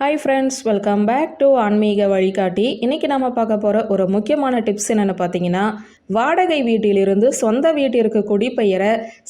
Hi friends welcome back to ஆன்மீக வழிகாட்டி இன்றைக்கி நம்ம பார்க்க போகிற ஒரு முக்கியமான டிப்ஸ் என்னென்னு பார்த்தீங்கன்னா வாடகை வீட்டிலிருந்து சொந்த வீட்டிற்கு குடிபெயர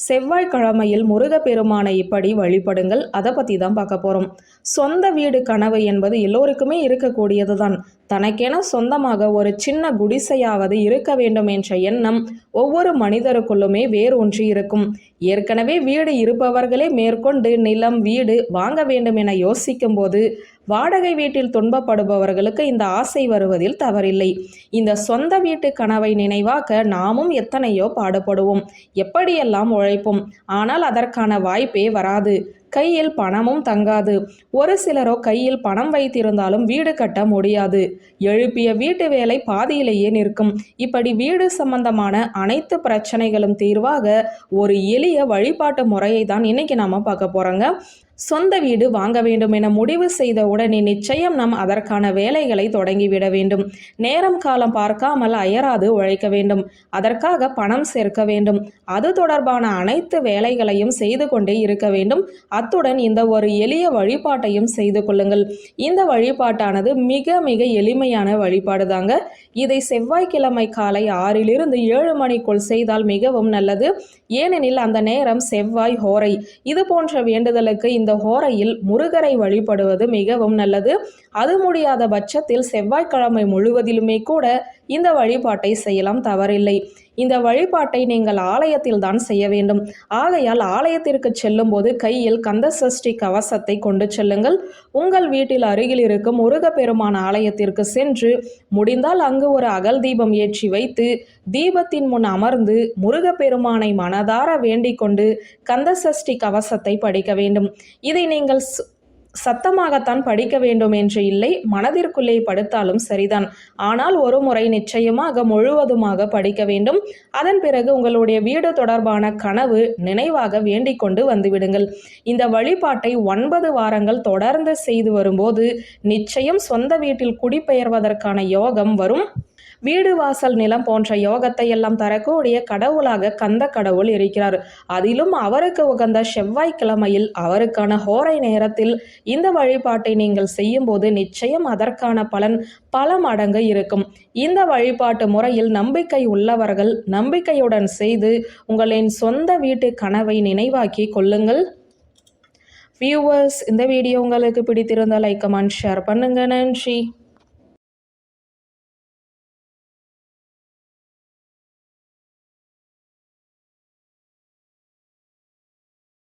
செவ்வாய்க்கிழமையில் முருகப்பெருமானை இப்படி வழிபடுங்கள். அதை பற்றி தான் பார்க்க போகிறோம் சொந்த வீடு கனவு என்பது எல்லோருக்குமே இருக்கக்கூடியது தான் தனக்கென சொந்தமாக ஒரு சின்ன குடிசையாவது இருக்க வேண்டும் என்ற எண்ணம் ஒவ்வொரு மனிதருக்குள்ளுமே வேரூன்றி இருக்கும். ஏற்கனவே வீடு இருப்பவர்களே மேற்கொண்டு நிலம் வீடு வாங்க வேண்டும் என யோசிக்கும் போது வாடகை வீட்டில் துன்பப்படுபவர்களுக்கு இந்த ஆசை வருவதில் தவறில்லை. இந்த சொந்த வீட்டு கனவை நினைவாக்க நாமும் எத்தனையோ பாடுபடுவோம். எப்படியெல்லாம் உழைப்போம்? ஆனால் அதற்கான வாய்ப்பே வராது. கையில் பணமும் தங்காது. ஒரு சிலரோ கையில் பணம் வைத்திருந்தாலும் வீடு கட்ட முடியாது. எழுப்பிய வீட்டு வேலை பாதியிலேயே நிற்கும். இப்படி வீடு சம்பந்தமான அனைத்து பிரச்சனைகளும் தீர்வாக ஒரு எளிய வழிபாட்டு முறையை தான் இன்னைக்கு நாம பார்க்க போறோங்க. சொந்த வீடு வாங்க வேண்டும் என முடிவு செய்த உடனே நிச்சயம் நாம் அதற்கான வேலைகளை தொடங்கிவிட வேண்டும். நேரம் காலம் பார்க்காமல் அயராது உழைக்க வேண்டும். அதற்காக பணம் சேர்க்க வேண்டும். அது தொடர்பான அனைத்து வேலைகளையும் செய்து கொண்டே இருக்க வேண்டும். அத்துடன் இந்த ஒரு எளிய வழிபாட்டையும் செய்து கொள்ளுங்கள். இந்த வழிபாட்டானது மிக மிக எளிமையான வழிபாடு தாங்க இதை செவ்வாய்க்கிழமை காலை ஆறிலிருந்து ஏழு மணிக்குள் செய்தால் மிகவும் நல்லது. ஏனெனில் அந்த நேரம் செவ்வாய் ஹோரை. இது போன்ற வேண்டுதலுக்கு இந்த ஹோரையில் முருகரை வழிபடுவது மிகவும் நல்லது. அது முடியாத பட்சத்தில் செவ்வாய்க்கிழமை முழுவதிலுமே கூட இந்த வழிபாட்டை செய்யலாம் தவறில்லை. இந்த வழிபாட்டை நீங்கள் ஆலயத்தில் தான் செய்ய வேண்டும். ஆகையால் ஆலயத்திற்கு செல்லும் போது கையில் கந்த சஷ்டி கவசத்தை கொண்டு செல்லுங்கள். உங்கள் வீட்டில் அருகில் இருக்கும் முருகப்பெருமான் ஆலயத்திற்கு சென்று முடிந்தால் அங்கு ஒரு அகல் தீபம் ஏற்றி வைத்து தீபத்தின் முன் அமர்ந்து முருகப்பெருமானை மனதார வேண்டிக் கொண்டு கந்த சஷ்டி கவசத்தை படிக்க வேண்டும். இதை நீங்கள் சத்தமாகத்தான் படிக்க வேண்டும் என்று இல்லை மனதிற்குள்ளே படுத்தாலும் சரிதான். ஆனால் ஒரு முறை நிச்சயமாக முழுவதுமாக படிக்க வேண்டும். அதன் பிறகு உங்களுடைய வீடு தொடர்பான கனவு நினைவாக வேண்டிக் கொண்டு வந்துவிடுங்கள். இந்த வழிபாட்டை ஒன்பது வாரங்கள் தொடர்ந்து செய்து வரும்போது நிச்சயம் சொந்த வீட்டில் குடிபெயர்வதற்கான யோகம் வரும். வீடு வாசல் நிலம் போன்ற யோகத்தை எல்லாம் தரக்கூடிய கடவுளாக கந்த கடவுள் இருக்கிறார். அதிலும் அவருக்கு உகந்த செவ்வாய்க்கிழமையில் அவருக்கான ஹோரை நேரத்தில் இந்த வழிபாட்டை நீங்கள் செய்யும்போது நிச்சயம் அதற்கான பலன் பல மடங்கு இருக்கும். இந்த வழிபாட்டு முறையில் நம்பிக்கை உள்ளவர்கள் நம்பிக்கையுடன் செய்து உங்களின் சொந்த வீட்டு கனவை நினைவாக்கி கொள்ளுங்கள். வியூவர்ஸ் இந்த வீடியோ உங்களுக்கு பிடித்திருந்தால் லைக் கமெண்ட் ஷேர் பண்ணுங்க. நன்றி.